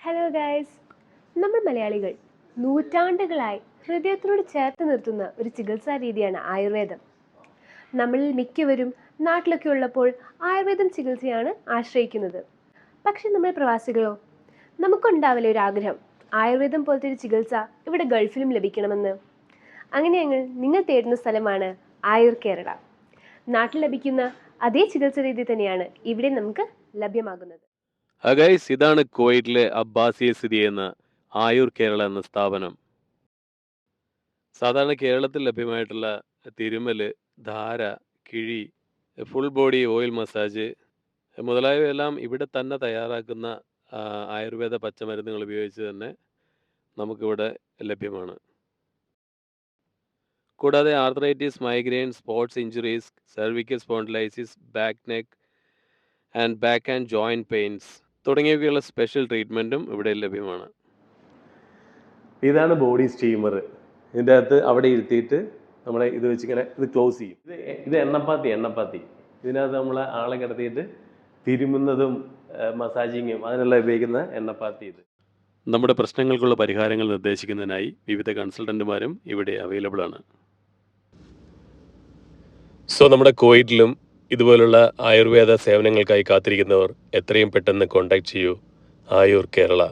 Hello guys നമ്മൾ മലയാളികൾ നൂറ്റാണ്ടുകളായി ഹൃദയത്തിനോട് ചേർത്ത് നിർത്തുന്ന ഒരു ചികിത്സാ രീതിയാണ് ആയുർവേദം. നമ്മളിൽ മിക്കവരും നാട്ടിലൊക്കെ ഉള്ളപ്പോൾ ആയുർവേദം ചികിത്സയാണ് ആശ്രയിക്കുന്നത്. പക്ഷെ നമ്മൾ പ്രവാസികളോ നമുക്കുണ്ടാവില്ല ഒരു ആഗ്രഹം ആയുർവേദം പോലത്തെ ഒരു ചികിത്സ ഇവിടെ ഗൾഫിലും ലഭിക്കണമെന്ന്. അങ്ങനെയെങ്കിൽ നിങ്ങൾ തേടുന്ന സ്ഥലമാണ് ആയുർ കേരള. നാട്ടിൽ ലഭിക്കുന്ന അതേ ചികിത്സാ രീതി തന്നെയാണ് ഇവിടെ നമുക്ക് ലഭ്യമാകുന്നത്. ഗൈസ് ഇതാണ് കുവൈറ്റിലെ അബ്ബാസിയ സ്ഥിതി ചെയ്യുന്ന ആയുർ കേരള എന്ന സ്ഥാപനം. സാധാരണ കേരളത്തിൽ ലഭ്യമായിട്ടുള്ള തിരുമൽ ധാര കിഴി ഫുൾ ബോഡി ഓയിൽ മസാജ് മുതലായവയെല്ലാം ഇവിടെ തന്നെ തയ്യാറാക്കുന്ന ആയുർവേദ പച്ചമരുന്നുകൾ ഉപയോഗിച്ച് തന്നെ നമുക്കിവിടെ ലഭ്യമാണ്. കൂടാതെ arthritis migraine sports injuries cervical spondylosis back neck and back and joint pains തുടങ്ങിയവയ്ക്കുള്ള special ട്രീറ്റ്മെന്റും ഇവിടെ ലഭ്യമാണ്. ഇതാണ് ബോഡി സ്റ്റീമർ ഇതിന്റെ അകത്ത് അവിടെ ഇരുത്തിയിട്ട് നമ്മളെ ഇത് വെച്ചിങ്ങനെ ഇത് ക്ലോസ് ചെയ്യും. ഇത് ഇത് എണ്ണപ്പാത്തി എണ്ണപ്പാത്തി. ഇതിനകത്ത് നമ്മൾ ആളെ കിടത്തിയിട്ട് തിരുമുന്നതും മസാജിങ്ങും അതിനെല്ലാം ഉപയോഗിക്കുന്ന എണ്ണപ്പാത്തി ഇത്. നമ്മുടെ പ്രശ്നങ്ങൾക്കുള്ള പരിഹാരങ്ങൾ നിർദ്ദേശിക്കുന്നതിനായി വിവിധ കൺസൾട്ടന്റുമാരും ഇവിടെ അവൈലബിൾ ആണ്. സോ നമ്മുടെ കുവൈറ്റിലും ഇതുപോലുള്ള ആയുർവേദ സേവനങ്ങൾക്കായി കാത്തിരിക്കുന്നവർ എത്രയും പെട്ടെന്ന് കോൺടാക്ട് ചെയ്യൂ. ആയുർ കേരള.